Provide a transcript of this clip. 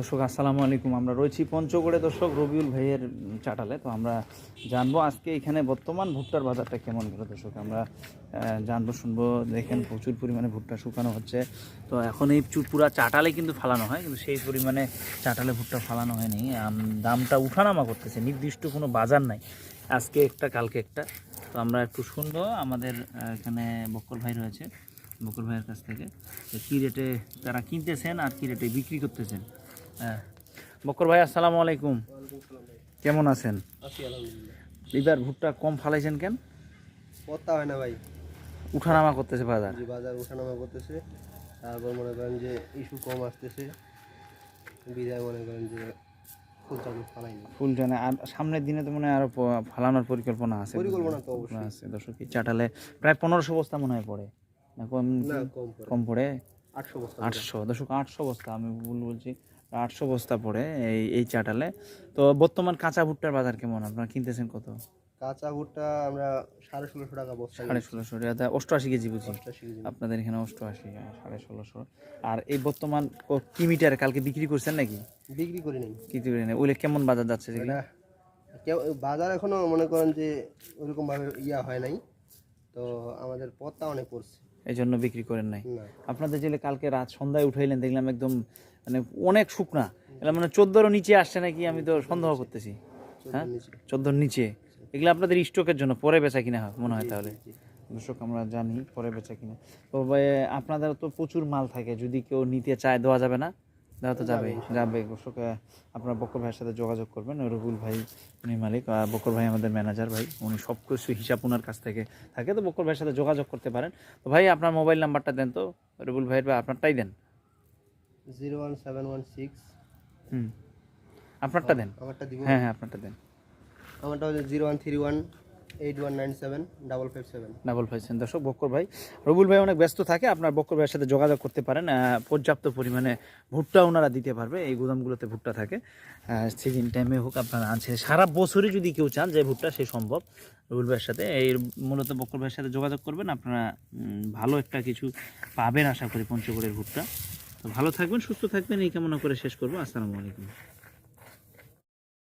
দর্শক, আসসালামু আলাইকুম। আমরা রয়েছি পঞ্চগড়ে। দর্শক, রবিউল ভাইয়ের চাটালে। তো আমরা জানব আজকে এখানে বর্তমান ভুট্টার বাজারটা কেমন গেল। দর্শক, আমরা জানব, শুনব, দেখেন প্রচুর পরিমাণে ভুট্টা শুকানো হচ্ছে। তো এখন এই পুরা চাটালে কিন্তু ফালানো হয়, কিন্তু সেই পরিমাণে চাটালে ভুট্টা ফালানো হয়নি। দামটা উঠানামা করতেছে। নির্দিষ্ট কোনো বাজার নাই। আজকে একটা, কালকে একটা। তো আমরা একটু শুনব। আমাদের এখানে বক্কর ভাই রয়েছে বকুর ভাইয়ের কাছ থেকে কী রেটে তারা কিনতেছেন আর কী রেটে বিক্রি করতেছেন। হ্যাঁ। বকর ভাই আসসালামু আলাইকুম। কেমন আছেন? এবার ভুট্টা কম ফালাইছেন কেন? পত্তা হয় না ভাই। উঠানামা করতেছে বাজার। বাজার ওঠানামা করতেছে। তারপর মনে করেন যে ইস্যু কম আসতেছে। বিদায় মনে করেন যে আর সামনের দিনে তো মনে হয় আরও ফালানোর পরিকল্পনা আছে। পরিকল্পনা তো অবশ্যই। আছে দর্শক চাটালে প্রায় পনেরোশো বস্তা মনে হয় পড়ে। কম কম আটশো বস্তা আটশো। দর্শক আটশো বস্তা আমি ভুল বলছি। আটশো বস্তা পড়ে এই এই চাটালে। তো বর্তমান কাঁচা ভুট্টার বাজার কেমন? আপনারা কিনতেছেন কত? কাঁচা ভুট্টা আমরা সাড়ে ষোলোশো টাকা বস্তা সাড়ে ষোলোশো টাকা অষ্টআশি কেজি বুঝি? আপনাদের এখানে অষ্টআশি সাড়ে ষোলোশো। আর এই বর্তমান ক- মিটার? কালকে বিক্রি করছেন নাকি? বিক্রি করি নাই। কি দিবেন ওইলে কেমন বাজার যাচ্ছে কেউ বাজার এখনও মনে করেন যে ওইরকম ভাবে ইয়া হয় নাই। তো আমাদের পথটা অনেক পড়ছে। এই জন্য বিক্রি করেন নাই। আপনাদের জেলে কালকে রাত সন্ধ্যায় উঠাইলেন দেখলাম একদম মানে অনেক শুকনা। এগুলো মানে চোদ্দোরও নিচে আসছে নাকি আমি তো সন্দেহ করতেছি। হ্যাঁ? চোদ্দোর নিচে। এগুলো আপনাদের স্টকের জন্য পরে বেচা কিনা হয় মনে হয় তাহলে। দর্শক আমরা জানি পরে বেচা কিনা। তো আপনাদের তো প্রচুর মাল থাকে যদি কেউ নিতে চায় দেওয়া যাবে না। দেওয়া তো যাবে যাবে দর্শক আহ, আপনার বকর ভাইয়ের সাথে যোগাযোগ করবেন রবুল ভাই উনি মালিক আর বকর ভাই আমাদের ম্যানেজার ভাই উনি সব কিছু হিসাব ওনার কাছ থেকে থাকে তো বকর ভাইয়ের সাথে যোগাযোগ করতে পারেন। তো ভাই আপনার মোবাইল নাম্বারটা দেন তো রবুল ভাইয়ের বা আপনারটাই দেন। Zero one seven one six. হুম। আপনারটা দেন। আমারটা দিব। হ্যাঁ হ্যাঁ আপনারটা দেন। আমারটা হচ্ছে zero one three one eight one nine seven double five seven double পাইছেন দর্শক, বক্কর ভাই, রবুল ভাই অনেক ব্যস্ত থাকে, আপনার বক্কর ভাইয়ের সাথে যোগাযোগ করতে পারেন পর্যাপ্ত পরিমাণে ভুট্টা ওনারা দিতে পারবে, এই গুদামগুলোতে ভুট্টা থাকে। সিজন টাইমে হোক আপনারা আছে সারা বছরই যদি কেউ চান যে ভুট্টা, সে সম্ভব। রবুল ভাইয়ের সাথে, এই মূলত বক্কর ভাইয়ের সাথে যোগাযোগ করবেন, আপনারা ভালো একটা কিছু পাবেন আশা করি পঞ্চগড়ের ভুট্টা। তো ভালো থাকবেন, সুস্থ থাকবেন, এই কামনা করে শেষ করব। আসসালামু আলাইকুম।